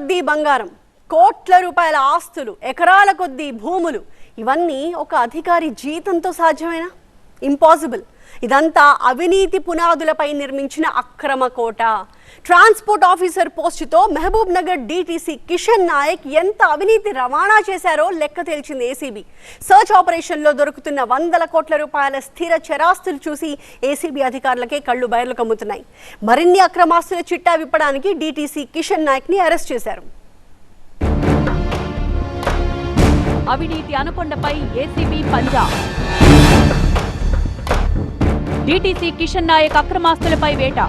కొద్దీ బంగారం కోట్ల రూపాయల ఆస్తులు ఎకరాల కొద్దీ భూములు ఇవన్నీ ఒక అధికారి జీతంతో సాధ్యమేనా? ఇంపాసిబుల్ ఇదంతా అవినీతి పునాదులపై నిర్మించిన అక్రమ కోట. ట్రాన్స్పోర్ట్ ఆఫీసర్ పోస్టుతో మహబూబ్ నగర్ డీటీసీ కిషన్ నాయక్ ఎంత అవినీతి రవాణా చేశారో లెక్క తేల్చింది ఏసీబీ సర్చ్ ఆపరేషన్లో దొరుకుతున్న వందల కోట్ల రూపాయల స్థిర చరాస్తులు చూసి ఏసీబీ అధికారులకే కళ్ళు బయర్లు కమ్ముతున్నాయి. మరిన్ని అక్రమాస్తుల చిట్టా విప్పడానికి డీటీసీ కిషన్ నాయక్ని అరెస్ట్ చేశారు. అవినీతి అనుకొండపై ఏసీబీ పంజాబ్ డీటీసీ కిషన్ నాయక్ అక్రమాస్తులపై వేట.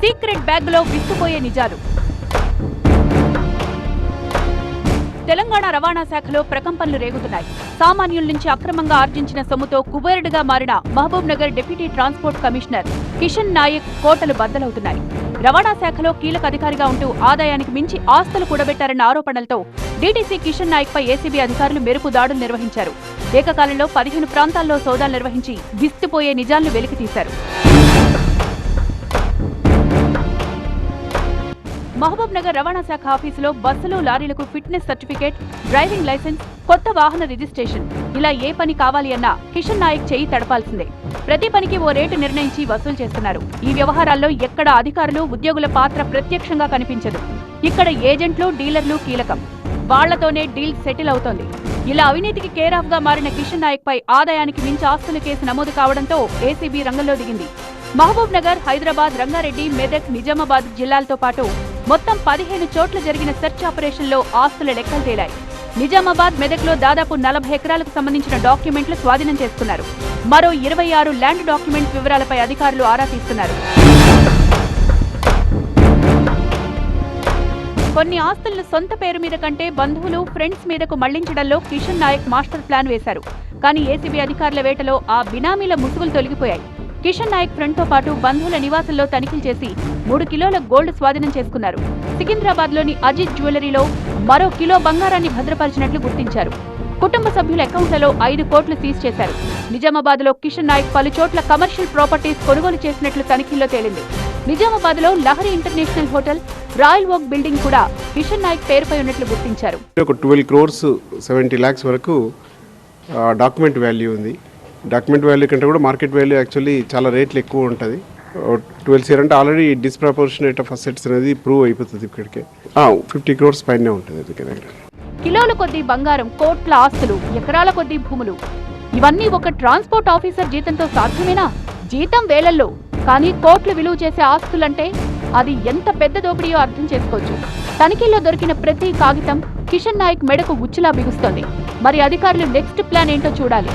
సీక్రెట్ బ్యాగ్లో విస్తుపోయే నిజాలు. తెలంగాణ రవాణా శాఖలో ప్రకంపనలు రేగుతున్నాయి. సామాన్యుల నుంచి అక్రమంగా ఆర్జించిన సొమ్ముతో కుబేరుడుగా మారిన Mahabubnagar deputy transport commissioner Kishan Nayak కోటలు బద్దలవుతున్నాయి. రవాణా శాఖలో కీలక అధికారిగా ఉంటూ ఆదాయానికి మించి ఆస్తులు కూడబెట్టారన్న ఆరోపణలతో డీటీసీ కిషన్ నాయక్ పై ఏసీబీ అధికారులు మెరుపు దాడులు నిర్వహించారు. ఏకకాలంలో పదిహేను ప్రాంతాల్లో సోదాలు నిర్వహించి విస్తుపోయే నిజాలను వెలికితీశారు. మహబూబ్ నగర్ రవాణా శాఖ ఆఫీసులో బస్సులు లారీలకు ఫిట్నెస్ సర్టిఫికేట్ డ్రైవింగ్ లైసెన్స్ కొత్త వాహన రిజిస్ట్రేషన్. ఇలా ఏ పని కావాలి అన్నా కిషన్ నాయక్ చేయి తడపాల్సిందే. ప్రతి పనికి ఓ రేటు నిర్ణయించి వసూలు చేస్తున్నారు. ఈ వ్యవహారాల్లో ఎక్కడ అధికారులు ఉద్యోగుల పాత్ర ప్రత్యక్షంగా కనిపించదు. ఇక్కడ ఏజెంట్లు డీలర్లు కీలకం. వాళ్ళతోనే డీల్ సెటిల్ అవుతోంది. ఇలా అవినీతికి కేర్ ఆఫ్గా మారిన కిషన్ నాయక్ పై ఆదాయానికి మించి ఆస్తుల కేసు నమోదు కావడంతో ఏసీబీ రంగంలో దిగింది. మహబూబ్ నగర్ హైదరాబాద్ రంగారెడ్డి మెదక్ నిజామాబాద్ జిల్లాలతో పాటు మొత్తం పదిహేను చోట్ల జరిగిన సెర్చ్ ఆపరేషన్లో ఆస్తుల లెక్కలు తేలాయి. నిజామాబాద్ మెదక్లో దాదాపు నలభై ఎకరాలకు సంబంధించిన డాక్యుమెంట్లు స్వాధీనం చేసుకున్నారు. మరో ఇరవై ఆరు ల్యాండ్ డాక్యుమెంట్స్ వివరాలపై అధికారులు ఆరా తీస్తున్నారు. కొన్ని ఆస్తులను సొంత పేరు మీద కంటే బంధువులు ఫ్రెండ్స్ మీదకు మళ్ళించడంలో కిషన్ నాయక్ మాస్టర్ ప్లాన్ వేశారు. కానీ ఏసీబీ అధికారుల వేటలో ఆ బినామీల ముసుగులు తొలగిపోయాయి. కిషన్ నాయక్ ఫ్రెండ్తో పాటు బంధువుల నివాసంలో తనిఖీలు చేసి మూడు కిలోల గోల్డ్ స్వాధీనం చేసుకున్నారు. సికింద్రాబాద్లోని అజిత్ జ్యువెలరీలో మరో కిలో బంగారాన్ని భద్రపరిచినట్లు గుర్తించారు. కుటుంబ సభ్యుల అకౌంట్లలో ఐదు కోట్లు సీజ్ చేశారు. నిజామాబాద్లో కిషన్ నాయక్ పలు చోట్ల కమర్షియల్ ప్రాపర్టీస్ కొనుగోలు చేసినట్లు తనిఖీల్లో తేలింది. నిజామాబాద్లో Lahari international hotel royal work building కూడా కిషన్ నాయక్ పేరుపై ఉన్నట్లు గుర్తించారు. ఒక ట్వెల్వ్ క్రోర్స్ సెవెంటీ ల్యాక్స్ వరకు డాక్యుమెంట్ వాల్యూ ఉంది. డాక్యుమెంట్ వాల్యూ కంటే కూడా మార్కెట్ వాల్యూ యాక్చువల్లీ చాలా రేట్లు ఎక్కువ ఉంటుంది. ట్వెల్వ్ సియర్ అంటే ఆల్రెడీ డిస్ప్రపోర్షనేట్ ఆఫ్ అసెట్స్ అనేది ప్రూవ్ అయిపోతుంది ఇక్కడికే ఫిఫ్టీ క్రోర్స్ పైనే ఉంటుంది అది దగ్గర కిలోల కొద్దీ బంగారం కోట్ల ఆస్తులు ఎకరాల కొద్దీ భూములు. ఇవన్నీ ఒక ట్రాన్స్పోర్ట్ ఆఫీసర్ జీతంతో సాధ్యమేనా? జీతం వేలల్లో కానీ కోట్లు విలువ చేసే ఆస్తులంటే అది ఎంత పెద్ద దోపిడీయో అర్థం చేసుకోవచ్చు. తనిఖీల్లో దొరికిన ప్రతి కాగితం కిషన్ నాయక్ మెడకు ఉచ్చులా బిగుస్తోంది. మరి అధికారులు నెక్స్ట్ ప్లాన్ ఏంటో చూడాలి.